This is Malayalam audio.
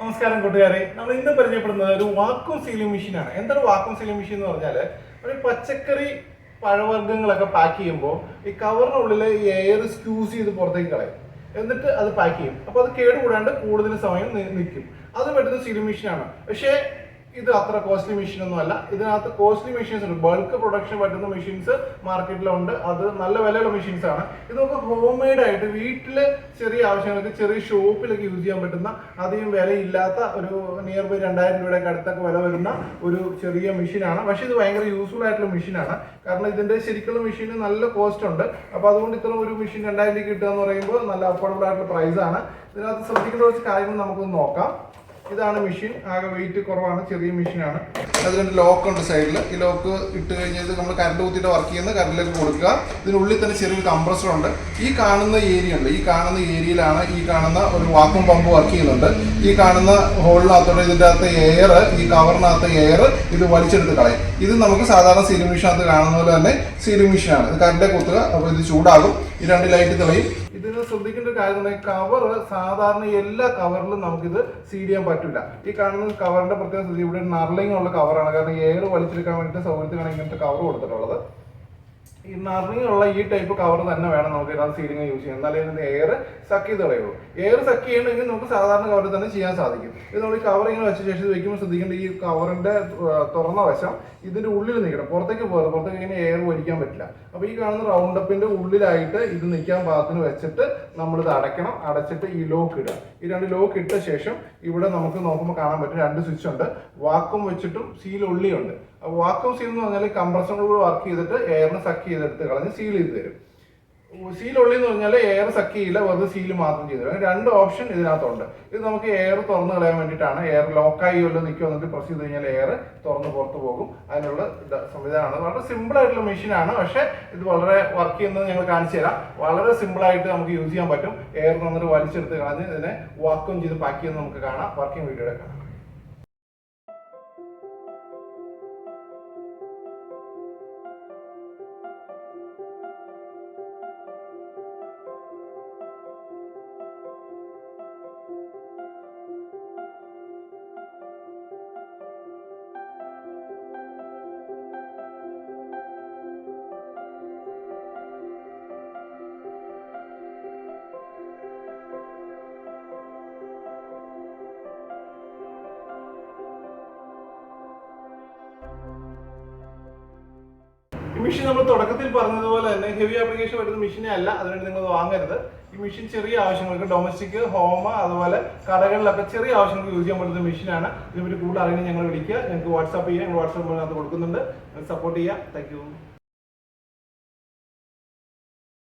നമസ്കാരം കൂട്ടുകാരെ. നമ്മൾ ഇന്ന് പരിചയപ്പെടുന്നത് ഒരു വാക്വം സീലിംഗ് മെഷീനാണ് എന്താണ് വാക്വം സീലിംഗ് മെഷീൻ എന്ന് പറഞ്ഞാൽ ഒരു പച്ചക്കറി പഴവർഗങ്ങളൊക്കെ പാക്ക് ചെയ്യുമ്പോൾ ഈ കവറിനുള്ളിൽ ഈ എയർ സ്ക്യൂസ് ചെയ്ത് പുറത്തേക്ക് കളയും. എന്നിട്ട് അത് പാക്ക് ചെയ്യും. അപ്പോൾ അത് കേടുകൂടാണ്ട് കൂടുതൽ സമയം നിൽക്കും. അത് പറ്റുന്ന സീലിംഗ് മെഷീൻ ആണ്. പക്ഷേ ഇത് അത്ര കോസ്റ്റ്ലി മെഷീൻ ഒന്നും അല്ല. ഇതിനകത്ത് കോസ്റ്റ്ലി മെഷീൻസ് ഉണ്ട്. ബൾക്ക് പ്രൊഡക്ഷൻ പറ്റുന്ന മെഷീൻസ് മാർക്കറ്റിലുണ്ട് അത് നല്ല വിലയുള്ള മെഷീൻസ് ആണ്. ഇത് നമുക്ക് ഹോം മെയ്ഡ് ആയിട്ട് വീട്ടിൽ ചെറിയ ആവശ്യങ്ങൾക്ക് ചെറിയ ഷോപ്പിലൊക്കെ യൂസ് ചെയ്യാൻ പറ്റുന്ന അധികം വിലയില്ലാത്ത ഒരു നിയർ ബൈ രണ്ടായിരം രൂപയുടെ അടുത്തൊക്കെ വില വരുന്ന ഒരു ചെറിയ മെഷീനാണ് പക്ഷേ ഇത് ഭയങ്കര യൂസ്ഫുൾ ആയിട്ടുള്ള മെഷീനാണ് കാരണം ഇതിന്റെ ശരിക്കുള്ള മെഷീന് നല്ല കോസ്റ്റ് ഉണ്ട്. അപ്പോൾ അതുകൊണ്ട് ഇത്ര ഒരു മെഷീൻ രണ്ടായിരം രൂപ കിട്ടുക എന്ന് പറയുമ്പോൾ നല്ല അഫോർഡബിൾ ആയിട്ടുള്ള പ്രൈസാണ് ഇതിനകത്ത് ശ്രദ്ധിക്കേണ്ട കുറച്ച് കാര്യങ്ങൾ നമുക്കൊന്ന് നോക്കാം. ഇതാണ് മെഷീൻ. ആകെ വെയിറ്റ് കുറവാണ്. ചെറിയ മെഷീനാണ് അതിനൊരു ലോക്ക് ഉണ്ട് സൈഡിൽ ഈ ലോക്ക് ഇട്ട് കഴിഞ്ഞാൽ നമ്മൾ കറണ്ട് കുത്തിയിട്ട് വർക്ക് ചെയ്യുന്ന കറണ്ടിലേക്ക് കൊടുക്കുക. ഇതിനുള്ളിൽ തന്നെ ചെറിയൊരു കംപ്രസർ ഉണ്ട്. ഈ കാണുന്ന ഏരിയ ഉണ്ട്. ഈ കാണുന്ന ഏരിയയിലാണ് ഈ കാണുന്ന ഒരു വാക്കും പമ്പ് വർക്ക് ചെയ്യുന്നുണ്ട് ഈ കാണുന്ന ഹോളിനകത്തോടെ ഇതിന്റെ അകത്ത് എയർ ഈ കവറിനകത്ത് എയർ ഇത് വലിച്ചെടുത്ത് കളയും. ഇത് നമുക്ക് സാധാരണ സീലിംഗ് മെഷീനകത്ത് കാണുന്ന പോലെ തന്നെ സീലിംഗ് മെഷീനാണ് ഇത് കറണ്ടേ കുത്തുക. അപ്പോൾ ഇത് ചൂടാകും. ഈ രണ്ട് ലൈറ്റ് തെളിയും. ഇതിന് ശ്രദ്ധിക്കേണ്ട എന്ന് കവർ സാധാരണ എല്ലാ കവറിലും നമുക്കിത് സീഡ് ചെയ്യാൻ പറ്റില്ല ഈ കാണുന്ന കവറിന്റെ പ്രത്യേകത ഇവിടെ നർലിംഗ് ഉള്ള കവറാണ് കാരണം ഏറ് വലിച്ചെടുക്കാൻ വേണ്ടിയിട്ട് സൗകര്യത്തിനാണ് ഇങ്ങനത്തെ കവർ കൊടുത്തിട്ടുള്ളത്. ഈ നറിങ്ങുള്ള ഈ ടൈപ്പ് കവർ തന്നെ വേണം നമുക്ക് ഇതിനകത്ത് സീലിംഗ് യൂസ് ചെയ്യാൻ. എന്നാലേ ഇതിന്റെ എയർ സക്ക് ചെയ്ത് കളയുള്ളൂ. എയർ സക്ക് ചെയ്യണമെങ്കിൽ നമുക്ക് സാധാരണ കവർ തന്നെ ചെയ്യാൻ സാധിക്കും. ഇത് നമ്മൾ ഈ കവർ ഇങ്ങനെ വെച്ച ശേഷം വയ്ക്കുമ്പോൾ ശ്രദ്ധിക്കേണ്ട ഈ കവറിന്റെ തുറന്ന വശം ഇതിന്റെ ഉള്ളിൽ നിൽക്കണം. പുറത്തേക്ക് പോകരുത് പുറത്തേക്ക് ഇങ്ങനെ എയർ വലിക്കാൻ പറ്റില്ല. അപ്പോൾ ഈ കാണുന്ന റൗണ്ട് അപ്പിന്റെ ഉള്ളിലായിട്ട് ഇത് നിൽക്കാൻ പാകത്തിന് വെച്ചിട്ട് നമ്മൾ ഇത് അടയ്ക്കണം. അടച്ചിട്ട് ഈ ലോക്ക് ഇടുക. ഈ രണ്ട് ലോക്ക് ഇട്ട ശേഷം ഇവിടെ നമുക്ക് നോക്കുമ്പോൾ കാണാൻ പറ്റും രണ്ട് സ്വിച്ച് ഉണ്ട്. വാക്കും വെച്ചിട്ടും സീൽ ഉള്ളിയുണ്ട്. വാക്കും സീൽ എന്ന് പറഞ്ഞാൽ കംപ്രസറിനോട് വർക്ക് ചെയ്തിട്ട് എയറിന് സക്ക് ചെയ്തെടുത്ത് കളഞ്ഞ് സീൽ ചെയ്ത് തരും. സീൽ ഉള്ളി എന്ന് പറഞ്ഞാൽ എയർ സക്ക് ചെയ്യില്ല വെറുതെ സീൽ മാത്രം ചെയ്തു തരും. രണ്ട് ഓപ്ഷൻ ഇതിനകത്തുണ്ട്. ഇത് നമുക്ക് എയർ തുറന്നു കളയാൻ വേണ്ടിയിട്ടാണ്. എയർ ലോക്കായി വല്ലതും നിൽക്കുക എന്നിട്ട് പ്രസ് ചെയ്ത് കഴിഞ്ഞാൽ എയർ തുറന്ന് പുറത്ത് പോകും. അതിനുള്ള സംവിധാനമാണ്. വളരെ സിമ്പിൾ ആയിട്ടുള്ള മെഷീനാണ് പക്ഷേ ഇത് വളരെ വർക്ക് ചെയ്യുന്നത് ഞങ്ങൾ കാണിച്ചു തരാം. വളരെ സിമ്പിൾ ആയിട്ട് നമുക്ക് യൂസ് ചെയ്യാൻ പറ്റും. എയർ തന്നിട്ട് വലിച്ചെടുത്ത് കളഞ്ഞ് ഇതിനെ വർക്കും ചെയ്ത് പാക്ക് ചെയ്യുന്നത് നമുക്ക് കാണാം. വർക്കിംഗ് വീഡിയോയുടെ കാണാം. മെഷീൻ നമ്മൾ തുടക്കത്തിൽ പറഞ്ഞതുപോലെ തന്നെ ഹെവി ആപ്ലിക്കേഷൻ വരുന്ന മെഷീനെ അല്ല. അതിനുവേണ്ടി നിങ്ങൾ വാങ്ങരുത്. ഈ മെഷീൻ ചെറിയ ആവശ്യങ്ങൾക്ക് ഡൊമസ്റ്റിക് ഹോം അതുപോലെ കടകളിലൊക്കെ ചെറിയ ആവശ്യങ്ങൾക്ക് യൂസ് ചെയ്യാൻ പറ്റുന്ന മെഷീനാണ് ഇതിനെപ്പറ്റി കൂടുതൽ അറിയണമെങ്കിൽ ഞങ്ങൾ വിളിക്കുക. ഞങ്ങൾക്ക് വാട്സാപ്പ് ചെയ്യാം. ഞങ്ങൾ വാട്സാപ്പ് അത് കൊടുക്കുന്നുണ്ട്. സപ്പോർട്ട് ചെയ്യുക താങ്ക്